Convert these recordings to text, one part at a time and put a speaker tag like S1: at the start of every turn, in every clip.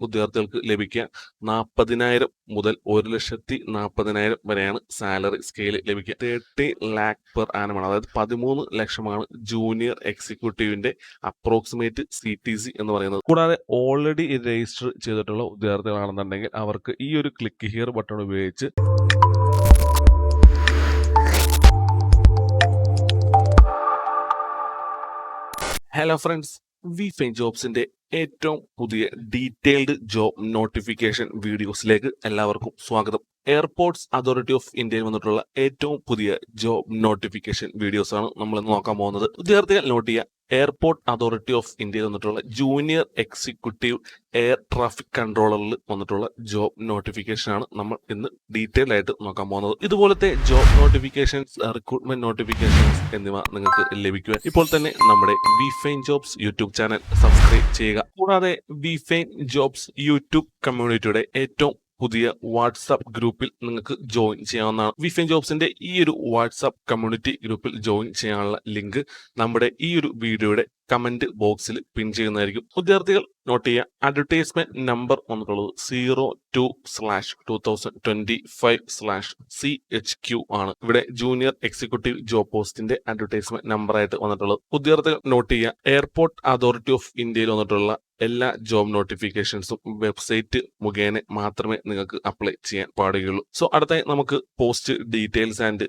S1: ഉദ്യോഗാർത്ഥികൾക്ക് ലഭിക്കുക നാൽപ്പതിനായിരം മുതൽ ഒരു ലക്ഷത്തി നാൽപ്പതിനായിരം വരെയാണ് സാലറി സ്കെയിൽ ലഭിക്കുക. തേർട്ടി ലാക്ക് പെർ ആനമാണ്. അതായത് പതിമൂന്ന് ലക്ഷമാണ് ജൂനിയർ എക്സിക്യൂട്ടീവിന്റെ അപ്രോക്സിമേറ്റ് സി ടി സി എന്ന് പറയുന്നത്. കൂടാതെ ഓൾറെഡി രജിസ്റ്റർ ചെയ്തിട്ടുള്ള ഉദ്യോഗാർത്ഥികളാണെന്നുണ്ടെങ്കിൽ അവർക്ക് ഈ ഒരു ക്ലിക്ക് ഹിയർ ബട്ടൺ ഉപയോഗിച്ച് ഹലോ ഫ്രണ്ട്സ് വി ഫൈൻ ജോബ്സിന്റെ ഏറ്റവും പുതിയ ഡീറ്റെയിൽഡ് ജോബ് നോട്ടിഫിക്കേഷൻ വീഡിയോസിലേക്ക് എല്ലാവർക്കും സ്വാഗതം. എയർപോർട്സ് അതോറിറ്റി ഓഫ് ഇന്ത്യയിൽ വന്നിട്ടുള്ള ഏറ്റവും പുതിയ ജോബ് നോട്ടിഫിക്കേഷൻ വീഡിയോസ് ആണ് നമ്മൾ നോക്കാൻ പോകുന്നത്. വിദ്യാർത്ഥികൾ നോട്ട് ചെയ്യുക. എയർപോർട്ട് അതോറിറ്റി ഓഫ് ഇന്ത്യയിൽ വന്നിട്ടുള്ള ജൂനിയർ എക്സിക്യൂട്ടീവ് എയർ ട്രാഫിക് കൺട്രോളറിൽ വന്നിട്ടുള്ള ജോബ് നോട്ടിഫിക്കേഷൻ ആണ് നമ്മൾ ഇന്ന് ഡീറ്റെയിൽ ആയിട്ട് നോക്കാൻ പോകുന്നത്. ഇതുപോലത്തെ ജോബ് നോട്ടിഫിക്കേഷൻസ് റിക്രൂട്ട്മെന്റ് നോട്ടിഫിക്കേഷൻസ് എന്നിവ നിങ്ങൾക്ക് ലഭിക്കുവാൻ ഇപ്പോൾ തന്നെ നമ്മുടെ we fine jobs YouTube channel subscribe ചെയ്യുക. കൂടാതെ വി ഫൈൻ ജോബ്സ് യൂട്യൂബ് കമ്മ്യൂണിറ്റിയുടെ ഏറ്റവും പുതിയ വാട്സാപ്പ് ഗ്രൂപ്പിൽ നിങ്ങൾക്ക് ജോയിൻ ചെയ്യാവുന്നതാണ്. വിഫിൻ ജോബ്സിന്റെ ഈ ഒരു വാട്സാപ്പ് കമ്മ്യൂണിറ്റി ഗ്രൂപ്പിൽ ജോയിൻ ചെയ്യാനുള്ള ലിങ്ക് നമ്മുടെ ഈ ഒരു വീഡിയോയുടെ കമന്റ് ബോക്സിൽ പിൻ ചെയ്യുന്നതായിരിക്കും. വിദ്യാർത്ഥികൾ നോട്ട് ചെയ്യുക അഡ്വർടൈസ്മെന്റ് നമ്പർ വന്നിട്ടുള്ളത് zero two slash two thousand twenty five slash C H Q ആണ്. ഇവിടെ ജൂനിയർ എക്സിക്യൂട്ടീവ് ജോബ് പോസ്റ്റിന്റെ അഡ്വർടൈസ്മെന്റ് നമ്പർ ആയിട്ട് വന്നിട്ടുള്ളത്. വിദ്യാർത്ഥികൾ നോട്ട് ചെയ്യുക എയർപോർട്ട് അതോറിറ്റി ഓഫ് ഇന്ത്യയിൽ വന്നിട്ടുള്ള എല്ലാ ജോബ് നോട്ടിഫിക്കേഷൻസും വെബ്സൈറ്റ് മുഖേന മാത്രമേ നിങ്ങൾക്ക് അപ്ലൈ ചെയ്യാൻ പാടുകയുള്ളൂ. സോ അടുത്തായി നമുക്ക് പോസ്റ്റ് ഡീറ്റെയിൽസ് ആൻഡ്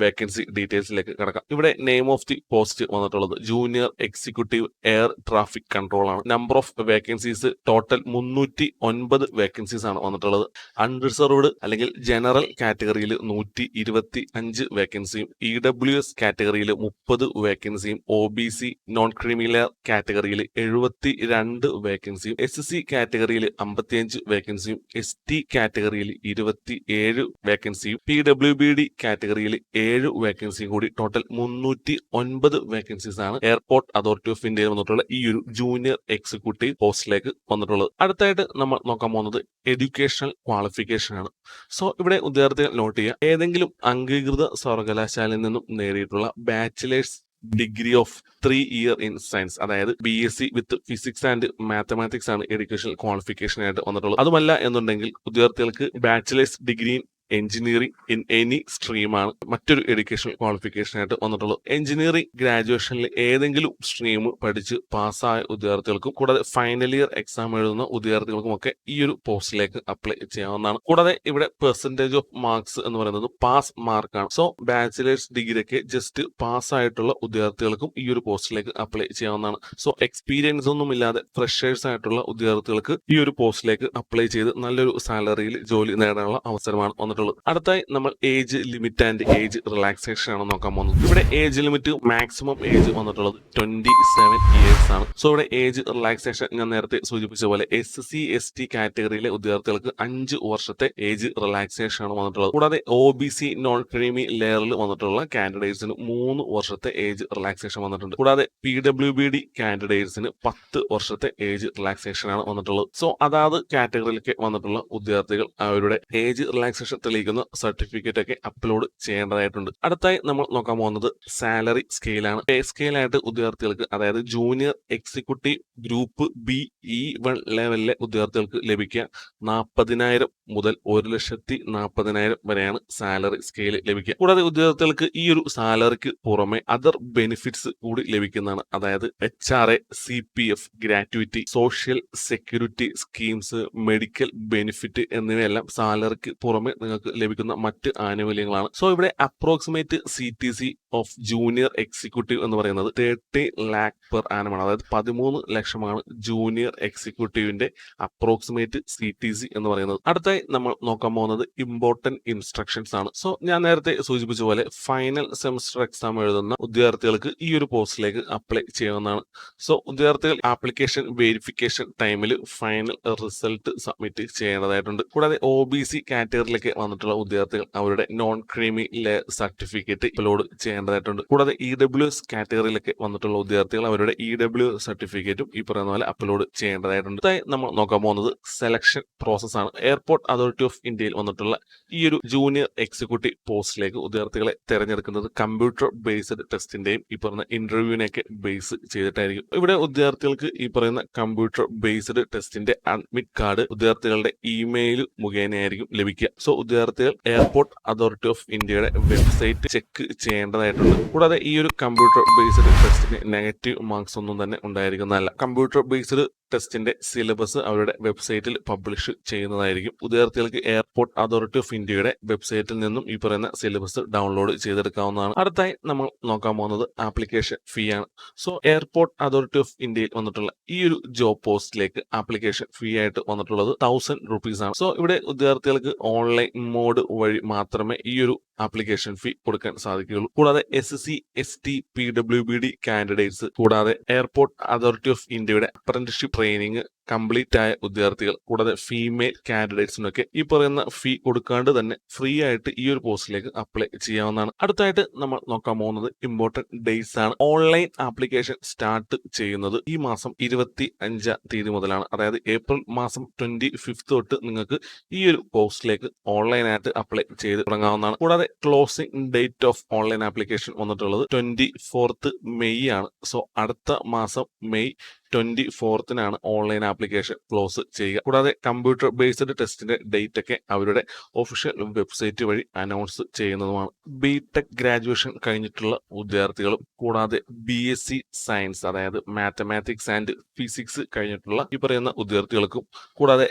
S1: വേക്കൻസി ഡീറ്റെയിൽസിലേക്ക് കിടക്കാം. ഇവിടെ നെയിം ഓഫ് ദി പോസ്റ്റ് വന്നിട്ടുള്ളത് junior executive air traffic control ആണ്. നമ്പർ ഓഫ് വേക്കൻസീസ് ടോട്ടൽ മുന്നൂറ്റി ഒൻപത് വേക്കൻസീസ് ആണ് വന്നിട്ടുള്ളത്. അൺറിസർവ്ഡ് അല്ലെങ്കിൽ ജനറൽ കാറ്റഗറിയിൽ നൂറ്റി ഇരുപത്തി അഞ്ച് വേക്കൻസിയും ഇ ഡബ്ല്യു എസ് കാറ്റഗറിയിൽ മുപ്പത് വേക്കൻസിയും O B C non criminal കാറ്റഗറിയിൽ എഴുപത്തി രണ്ട് വേക്കൻസിയും എസ് സി കാറ്റഗറിയിൽ അമ്പത്തിയഞ്ച് വേക്കൻസിയും എസ് ടി കാറ്റഗറിയിൽ ഇരുപത്തി ഏഴ് വേക്കൻസിയും പി ഡബ്ല്യു ബി ഡി കാറ്റഗറിയിൽ ഏഴ് വേക്കൻസി കൂടി ടോട്ടൽ മുന്നൂറ്റി ഒൻപത് വേക്കൻസീസ് ആണ് എയർപോർട്ട് അതോറിറ്റി ഓഫ് ഇന്ത്യയിൽ വന്നിട്ടുള്ള ഈ ഒരു ജൂനിയർ എക്സിക്യൂട്ടീവ് പോസ്റ്റിലേക്ക് വന്നിട്ടുള്ളത്. അടുത്തായിട്ട് നമ്മൾ നോക്കാൻ പോകുന്നത് എഡ്യൂക്കേഷണൽ ക്വാളിഫിക്കേഷൻ ആണ്. സോ ഇവിടെ വിദ്യാർത്ഥികൾ നോട്ട് ചെയ്യുക. ഏതെങ്കിലും അംഗീകൃത സർവകലാശാലയിൽ നിന്നും നേടിയിട്ടുള്ള bachelor's degree of three year in science അതായത് B S C with physics and mathematics ആണ് എഡ്യൂക്കേഷൻ ക്വാളിഫിക്കേഷൻ ആയിട്ട് വന്നിട്ടുള്ളത്. അതുമല്ല എന്നുണ്ടെങ്കിൽ വിദ്യാർത്ഥികൾക്ക് bachelor's degree in engineering in any സ്ട്രീമാണ് മറ്റൊരു എഡ്യൂക്കേഷൻ ക്വാളിഫിക്കേഷൻ ആയിട്ട് വന്നിട്ടുള്ളത് എഞ്ചിനീയറിംഗ് ഗ്രാജുവേഷനിൽ ഏതെങ്കിലും സ്ട്രീം പഠിച്ച് പാസ്സായ വിദ്യാർത്ഥികൾക്കും കൂടാതെ ഫൈനൽ ഇയർ എക്സാം എഴുതുന്ന വിദ്യാർത്ഥികൾക്കും ഒക്കെ ഈ ഒരു പോസ്റ്റിലേക്ക് അപ്ലൈ ചെയ്യാവുന്നതാണ്. കൂടാതെ ഇവിടെ പെർസെന്റേജ് ഓഫ് മാർക്സ് എന്ന് പറയുന്നത് പാസ് മാർക്കാണ് സോ ബാച്ചിലേഴ്സ് ഡിഗ്രിയൊക്കെ ജസ്റ്റ് പാസ് ആയിട്ടുള്ള ഉദ്യോഗാർത്ഥികൾക്കും ഈ ഒരു പോസ്റ്റിലേക്ക് അപ്ലൈ ചെയ്യാവുന്നതാണ്. സോ എക്സ്പീരിയൻസ് ഒന്നും ഇല്ലാതെ ഫ്രഷേഴ്സ് ആയിട്ടുള്ള വിദ്യാർത്ഥികൾക്ക് ഈ ഒരു പോസ്റ്റിലേക്ക് അപ്ലൈ ചെയ്ത് നല്ലൊരു സാലറിയിൽ ജോലി നേടാനുള്ള അവസരമാണ് വന്നിട്ടുള്ളത്. അടുത്തായി നമ്മൾ age limit and age relaxation ആണ് നോക്കാൻ പോകുന്നത്. ഇവിടെ ഏജ് ലിമിറ്റ് മാക്സിമം ഏജ് വന്നിട്ടുള്ളത് ട്വന്റി സെവൻ ഇയേഴ്സ് ആണ്. സോ ഇവിടെ ഏജ് റിലാക്സേഷൻ ഞാൻ നേരത്തെ സൂചിപ്പിച്ച പോലെ എസ് സി എസ് ടി കാറ്റഗറിയിലെ ഉദ്യോഗാർത്ഥികൾക്ക് അഞ്ച് വർഷത്തെ ഏജ് റിലാക്സേഷൻ ആണ് വന്നിട്ടുള്ളത്. കൂടാതെ O B C non creamy ലെയറിൽ വന്നിട്ടുള്ള കാൻഡിഡേറ്റ്സിന് മൂന്ന് വർഷത്തെ ഏജ് റിലാക്സേഷൻ വന്നിട്ടുണ്ട്. കൂടാതെ പി ഡബ്ല്യു ബി ഡി കാൻഡിഡേറ്റ്സിന് പത്ത് വർഷത്തെ ഏജ് റിലാക്സേഷൻ ആണ് വന്നിട്ടുള്ളത്. സോ അതാത് കാറ്റഗറിയിലേക്ക് വന്നിട്ടുള്ള ഉദ്യോഗാർത്ഥികൾ അവരുടെ ഏജ് റിലാക്സേഷൻ തെളിയിക്കുന്ന സർട്ടിഫിക്കറ്റ് ഒക്കെ അപ്ലോഡ് ചെയ്യേണ്ടതായിട്ടുണ്ട്. അടുത്തായി നമ്മൾ നോക്കാൻ പോകുന്നത് സാലറി സ്കെയിലാണ് പേ സ്കെയിലായിട്ട് ഉദ്യോഗാർത്ഥികൾക്ക് അതായത് junior executive group B E one ലെവലിലെ ഉദ്യോഗാർത്ഥികൾക്ക് ലഭിക്കുക നാൽപ്പതിനായിരം മുതൽ ഒരു ലക്ഷത്തി നാൽപ്പതിനായിരം വരെയാണ് സാലറി സ്കെയിൽ ലഭിക്കുക. കൂടാതെ ഉദ്യോഗാർത്ഥികൾക്ക് ഈ ഒരു സാലറിക്ക് പുറമെ അതർ ബെനിഫിറ്റ്സ് കൂടി ലഭിക്കുന്നതാണ്. അതായത് H R A C P F gratuity social security schemes medical benefit എന്നിവയെല്ലാം സാലറിക്ക് പുറമെ നിങ്ങൾക്ക് ലഭിക്കുന്ന മറ്റ് ആനുകൂല്യങ്ങളാണ്. സോ ഇവിടെ approximate C T C of junior executive എന്ന് പറയുന്നത് തേർട്ടി ലാക്ക് പെർ ആനമാണ് അതായത് പതിമൂന്ന് ലക്ഷമാണ് ജൂനിയർ എക്സിക്യൂട്ടീവിന്റെ അപ്രോക്സിമേറ്റ് സി ടി സി എന്ന് പറയുന്നത്. അടുത്തായി നമ്മൾ നോക്കാൻ പോകുന്നത് ഇമ്പോർട്ടന്റ് ഇൻസ്ട്രക്ഷൻസ് ആണ്. സോ ഞാൻ നേരത്തെ സൂചിപ്പിച്ച പോലെ ഫൈനൽ സെമസ്റ്റർ എക്സാം എഴുതുന്ന ഉദ്യോഗാർത്ഥികൾക്ക് ഈ ഒരു പോസ്റ്റിലേക്ക് അപ്ലൈ ചെയ്യാവുന്നതാണ്. സോ ഉദ്യോഗാർത്ഥികൾ ആപ്ലിക്കേഷൻ വെരിഫിക്കേഷൻ ടൈമിൽ ഫൈനൽ റിസൾട്ട് സബ്മിറ്റ് ചെയ്യേണ്ടതായിട്ടുണ്ട്. കൂടാതെ ഒ ബി സി കാറ്റഗറിയിലേക്ക് വന്നിട്ടുള്ള ഉദ്യോഗാർത്ഥികൾ അവരുടെ non creamy layer certificate upload ചെയ്യേണ്ടതായിട്ടുണ്ട്. കൂടാതെ ഇ ഡബ്ല്യു എസ് കാറ്റഗറിയിലൊക്കെ വന്നിട്ടുള്ള ഉദ്യോഗാർത്ഥികൾ അവരുടെ ഇ ഡബ്ല്യു സർട്ടിഫിക്കറ്റും ഈ പറയുന്ന പോലെ അപ്ലോഡ് ചെയ്യേണ്ടതായിട്ടുണ്ട്. നമ്മൾ നോക്കാൻ പോകുന്നത് സെലക്ഷൻ പ്രോസസ് ആണ്. എയർപോർട്ട് അതോറിറ്റി ഓഫ് ഇന്ത്യയിൽ വന്നിട്ടുള്ള ഈ ഒരു ജൂനിയർ എക്സിക്യൂട്ടീവ് പോസ്റ്റിലേക്ക് ഉദ്യോഗാർത്ഥികളെ തിരഞ്ഞെടുക്കുന്നത് കമ്പ്യൂട്ടർ ബേസ്ഡ് ടെസ്റ്റിന്റെയും ഈ പറയുന്ന ഇന്റർവ്യൂവിനെയൊക്കെ ബേസ് ചെയ്തിട്ടായിരിക്കും. ഇവിടെ ഉദ്യോഗാർത്ഥികൾക്ക് ഈ പറയുന്ന കമ്പ്യൂട്ടർ ബേസ്ഡ് ടെസ്റ്റിന്റെ അഡ്മിറ്റ് കാർഡ് ഉദ്യോഗാർത്ഥികളുടെ ഇമെയിൽ മുഖേനയായിരിക്കും ലഭിക്കുക. സോ ഉദ്യോഗാർത്ഥികൾ എയർപോർട്ട് അതോറിറ്റി ഓഫ് ഇന്ത്യയുടെ വെബ്സൈറ്റ് ചെക്ക് ചെയ്യേണ്ടതായിട്ടുണ്ട്. കൂടാതെ ഈ ഒരു കമ്പ്യൂട്ടർ ബേസ്ഡ് ടെസ്റ്റിന് നെഗറ്റീവ് മാർക്സ് ഒന്നും തന്നെ ഉണ്ടായിരിക്കുന്നതല്ല. കമ്പ്യൂട്ടർ ബേസ്ഡ് ടെസ്റ്റിന്റെ സിലബസ് അവരുടെ വെബ്സൈറ്റിൽ പബ്ലിഷ് ചെയ്യുന്നതായിരിക്കും. വിദ്യാർത്ഥികൾക്ക് എയർപോർട്ട് അതോറിറ്റി ഓഫ് ഇന്ത്യയുടെ വെബ്സൈറ്റിൽ നിന്നും ഈ പറയുന്ന സിലബസ് ഡൗൺലോഡ് ചെയ്തെടുക്കാവുന്നതാണ്. അടുത്തായി നമ്മൾ നോക്കാൻ പോകുന്നത് ആപ്ലിക്കേഷൻ ഫീ ആണ്. സോ എയർപോർട്ട് അതോറിറ്റി ഓഫ് ഇന്ത്യയിൽ വന്നിട്ടുള്ള ഈ ഒരു ജോബ് പോസ്റ്റിലേക്ക് ആപ്ലിക്കേഷൻ ഫീ ആയിട്ട് വന്നിട്ടുള്ളത് തൗസൻഡ് റുപ്പീസ് ആണ്. സോ ഇവിടെ വിദ്യാർത്ഥികൾക്ക് ഓൺലൈൻ മോഡ് വഴി മാത്രമേ ഈ ഒരു ആപ്ലിക്കേഷൻ ഫീ കൊടുക്കാൻ സാധിക്കുകയുള്ളൂ. കൂടാതെ S C S T P W B D candidates കൂടാതെ എയർപോർട്ട് അതോറിറ്റി ഓഫ് ഇന്ത്യയുടെ അപ്രന്റിഷിപ്പ് ട്രെയിനിങ് കംപ്ലീറ്റ് ആയ ഉദ്യോഗാർത്ഥികൾ കൂടാതെ ഫീമെയിൽ കാൻഡിഡേറ്റ്സിനൊക്കെ ഈ പറയുന്ന ഫീ കൊടുക്കാണ്ട് തന്നെ ഫ്രീ ആയിട്ട് ഈ ഒരു പോസ്റ്റിലേക്ക് അപ്ലൈ ചെയ്യാവുന്നതാണ്. അടുത്തായിട്ട് നമ്മൾ നോക്കാൻ പോകുന്നത് ഇമ്പോർട്ടന്റ് ഡേയ്സ് ആണ്. ഓൺലൈൻ ആപ്ലിക്കേഷൻ സ്റ്റാർട്ട് ചെയ്യുന്നത് ഈ മാസം ഇരുപത്തി അഞ്ചാം തീയതി മുതലാണ്. അതായത് ഏപ്രിൽ മാസം ട്വന്റി ഫിഫ്ത്ത് തൊട്ട് നിങ്ങൾക്ക് ഈ ഒരു പോസ്റ്റിലേക്ക് ഓൺലൈനായിട്ട് അപ്ലൈ ചെയ്ത് തുടങ്ങാവുന്നതാണ്. കൂടാതെ closing date of online application വന്നിട്ടുള്ളത് ട്വന്റി ഫോർത്ത് മെയ് ആണ്. സോ അടുത്ത മാസം മെയ് ട്വന്റി ഫോർത്തിനാണ് ഓൺലൈൻ ആപ്ലിക്കേഷൻ ക്ലോസ് ചെയ്യുക. കൂടാതെ കമ്പ്യൂട്ടർ ബേസ്ഡ് ടെസ്റ്റിന്റെ ഡേറ്റ് ഒക്കെ അവരുടെ ഒഫീഷ്യൽ വെബ്സൈറ്റ് വഴി അനൗൺസ് ചെയ്യുന്നതുമാണ്. ബി ടെക് ഗ്രാജുവേഷൻ കഴിഞ്ഞിട്ടുള്ള വിദ്യാർത്ഥികളും കൂടാതെ ബി എസ് സി സയൻസ് അതായത് മാത്തമാറ്റിക്സ് ആൻഡ് ഫിസിക്സ് കഴിഞ്ഞിട്ടുള്ള ഈ പറയുന്ന വിദ്യാർത്ഥികൾക്കും കൂടാതെ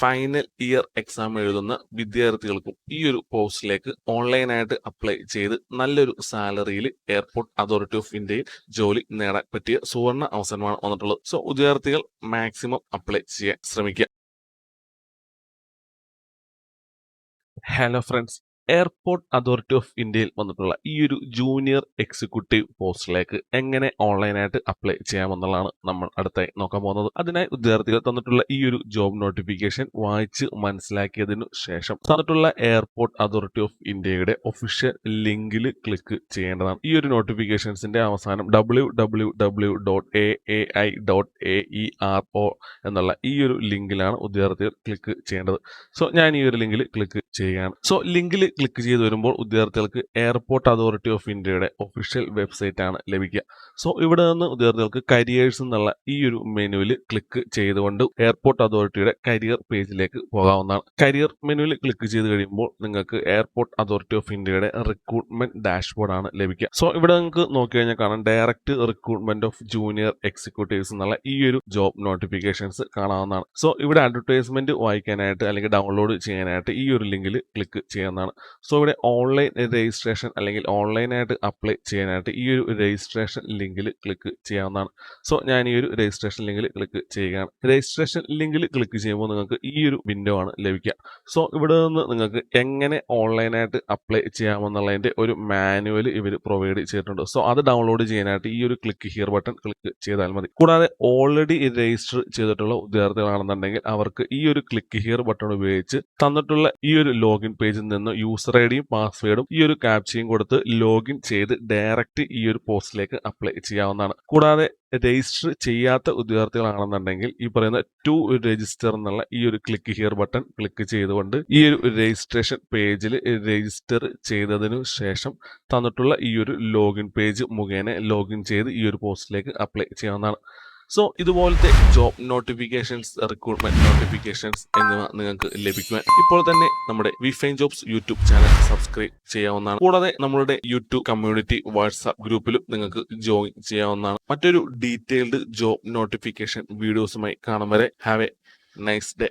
S1: ഫൈനൽ ഇയർ എക്സാം എഴുതുന്ന വിദ്യാർത്ഥികൾക്കും ഈ ഒരു പോസ്റ്റിലേക്ക് ഓൺലൈനായിട്ട് അപ്ലൈ ചെയ്ത് നല്ലൊരു സാലറിയിൽ എയർപോർട്ട് അതോറിറ്റി ഓഫ് ഇന്ത്യയിൽ ജോലി നേടാൻ പറ്റിയ സുവർണ അവസരമാണ് വന്നിട്ടുള്ളത്. സോ വിദ്യാർത്ഥികൾ മാക്സിമം അപ്ലൈ ചെയ്യാൻ ശ്രമിക്കുക. Hello friends airport authority of ഇന്ത്യയിൽ വന്നിട്ടുള്ള ഈ ഒരു ജൂനിയർ എക്സിക്യൂട്ടീവ് പോസ്റ്റിലേക്ക് എങ്ങനെ ഓൺലൈനായിട്ട് അപ്ലൈ ചെയ്യാമെന്നുള്ളതാണ് നമ്മൾ അടുത്തായി നോക്കാൻ പോകുന്നത്. അതിനായി ഉദ്യോഗാർത്ഥികൾ തന്നിട്ടുള്ള ഈ ഒരു ജോബ് നോട്ടിഫിക്കേഷൻ വായിച്ച് മനസ്സിലാക്കിയതിനു ശേഷം തന്നിട്ടുള്ള എയർപോർട്ട് അതോറിറ്റി ഓഫ് ഇന്ത്യയുടെ ഒഫീഷ്യൽ ലിങ്കിൽ ക്ലിക്ക് ചെയ്യേണ്ടതാണ്. ഈ ഒരു നോട്ടിഫിക്കേഷൻസിന്റെ അവസാനം W W W dot A A I dot A E R O എന്നുള്ള ഈ ഒരു ലിങ്കിലാണ് ഉദ്യോഗാർത്ഥികൾ ക്ലിക്ക് ചെയ്യേണ്ടത്. സോ ഞാൻ ഈ ഒരു ലിങ്കിൽ ക്ലിക്ക് ചെയ്യുകയാണ്. സോ ലിങ്കിൽ ക്ലിക്ക് ചെയ്ത് വരുമ്പോൾ ഉദ്യോഗാർത്ഥികൾക്ക് എയർപോർട്ട് അതോറിറ്റി ഓഫ് ഇന്ത്യയുടെ ഒഫീഷ്യൽ വെബ്സൈറ്റ് ആണ് ലഭിക്കുക. സോ ഇവിടെ നിന്ന് ഉദ്യോഗാർത്ഥികൾക്ക് കരിയേഴ്സ് എന്നുള്ള ഈ ഒരു മെനുവിൽ ക്ലിക്ക് ചെയ്തുകൊണ്ട് എയർപോർട്ട് അതോറിറ്റിയുടെ കരിയർ പേജിലേക്ക് പോകാവുന്നതാണ്. കരിയർ മെനുവിൽ ക്ലിക്ക് ചെയ്ത് കഴിയുമ്പോൾ നിങ്ങൾക്ക് എയർപോർട്ട് അതോറിറ്റി ഓഫ് ഇന്ത്യയുടെ റിക്രൂട്ട്മെന്റ് ഡാഷ്ബോർഡ് ആണ് ലഭിക്കുക. സോ ഇവിടെ നിങ്ങൾക്ക് നോക്കി കഴിഞ്ഞാൽ കാണാം. Direct recruitment of junior executives എന്നുള്ള ഈ ഒരു ജോബ് നോട്ടിഫിക്കേഷൻസ് കാണാവുന്നതാണ്. സോ ഇവിടെ അഡ്വർടൈസ്മെന്റ് വായിക്കാനായിട്ട് അല്ലെങ്കിൽ ഡൗൺലോഡ് ചെയ്യാനായിട്ട് ഈ ഒരു ലിങ്കിൽ ക്ലിക്ക് ചെയ്യാവുന്നതാണ്. സോ ഇവിടെ ഓൺലൈൻ രജിസ്ട്രേഷൻ അല്ലെങ്കിൽ ഓൺലൈനായിട്ട് അപ്ലൈ ചെയ്യാനായിട്ട് ഈ ഒരു രജിസ്ട്രേഷൻ ലിങ്കിൽ ക്ലിക്ക് ചെയ്യാവുന്നതാണ്. സോ ഞാൻ ഈ ഒരു രജിസ്ട്രേഷൻ ലിങ്കിൽ ക്ലിക്ക് ചെയ്യുകയാണ്. രജിസ്ട്രേഷൻ ലിങ്കിൽ ക്ലിക്ക് ചെയ്യുമ്പോൾ നിങ്ങൾക്ക് ഈ ഒരു വിൻഡോ ആണ് ലഭിക്കുക. സോ ഇവിടെ നിന്ന് നിങ്ങൾക്ക് എങ്ങനെ ഓൺലൈനായിട്ട് അപ്ലൈ ചെയ്യാമെന്നുള്ളതിന്റെ ഒരു മാനുവൽ ഇവർ പ്രൊവൈഡ് ചെയ്തിട്ടുണ്ട്. സോ അത് ഡൗൺലോഡ് ചെയ്യാനായിട്ട് ഈ ഒരു ക്ലിക്ക് ഹിയർ ബട്ടൺ ക്ലിക്ക് ചെയ്താൽ മതി. കൂടാതെ ഓൾറെഡി രജിസ്റ്റർ ചെയ്തിട്ടുള്ള ഉദ്യോഗാർത്ഥികളാണെന്നുണ്ടെങ്കിൽ അവർക്ക് ഈ ഒരു ക്ലിക്ക് ഹിയർ ബട്ടൺ ഉപയോഗിച്ച് തന്നിട്ടുള്ള ഈ ഒരു ലോഗിൻ പേജിൽ നിന്ന് യൂസർ ഐ ഡിയും പാസ്വേഡും ഈ ഒരു ക്യാപ്ചയും കൊടുത്ത് ലോഗിൻ ചെയ്ത് ഡയറക്റ്റ് ഈ ഒരു പോസ്റ്റിലേക്ക് അപ്ലൈ ചെയ്യാവുന്നതാണ്. കൂടാതെ രജിസ്റ്റർ ചെയ്യാത്ത ഉദ്യോഗാർത്ഥികളാണെന്നുണ്ടെങ്കിൽ ഈ പറയുന്ന ടു രജിസ്റ്റർ എന്നുള്ള ഈ ഒരു ക്ലിക്ക് ഹിയർ ബട്ടൺ ക്ലിക്ക് ചെയ്തുകൊണ്ട് ഈ ഒരു രജിസ്ട്രേഷൻ പേജിൽ രജിസ്റ്റർ ചെയ്തതിനു ശേഷം തന്നിട്ടുള്ള ഈ ഒരു ലോഗിൻ പേജ് മുഖേന ലോഗിൻ ചെയ്ത് ഈ ഒരു പോസ്റ്റിലേക്ക് അപ്ലൈ ചെയ്യാവുന്നതാണ്. സോ ഇതുപോലത്തെ ജോബ് നോട്ടിഫിക്കേഷൻസ് റിക്രൂട്ട്മെന്റ് നോട്ടിഫിക്കേഷൻസ് എന്നിവ നിങ്ങൾക്ക് ലഭിക്കുവാൻ ഇപ്പോൾ തന്നെ നമ്മുടെ we fine jobs YouTube channel subscribe ചെയ്യാവുന്നതാണ്. കൂടാതെ നമ്മളുടെ യൂട്യൂബ് കമ്മ്യൂണിറ്റി വാട്സാപ്പ് ഗ്രൂപ്പിലും നിങ്ങൾക്ക് ജോയിൻ ചെയ്യാവുന്നതാണ്. മറ്റൊരു ഡീറ്റെയിൽഡ് ജോബ് നോട്ടിഫിക്കേഷൻ വീഡിയോസുമായി കാണും വരെ. Have A nice day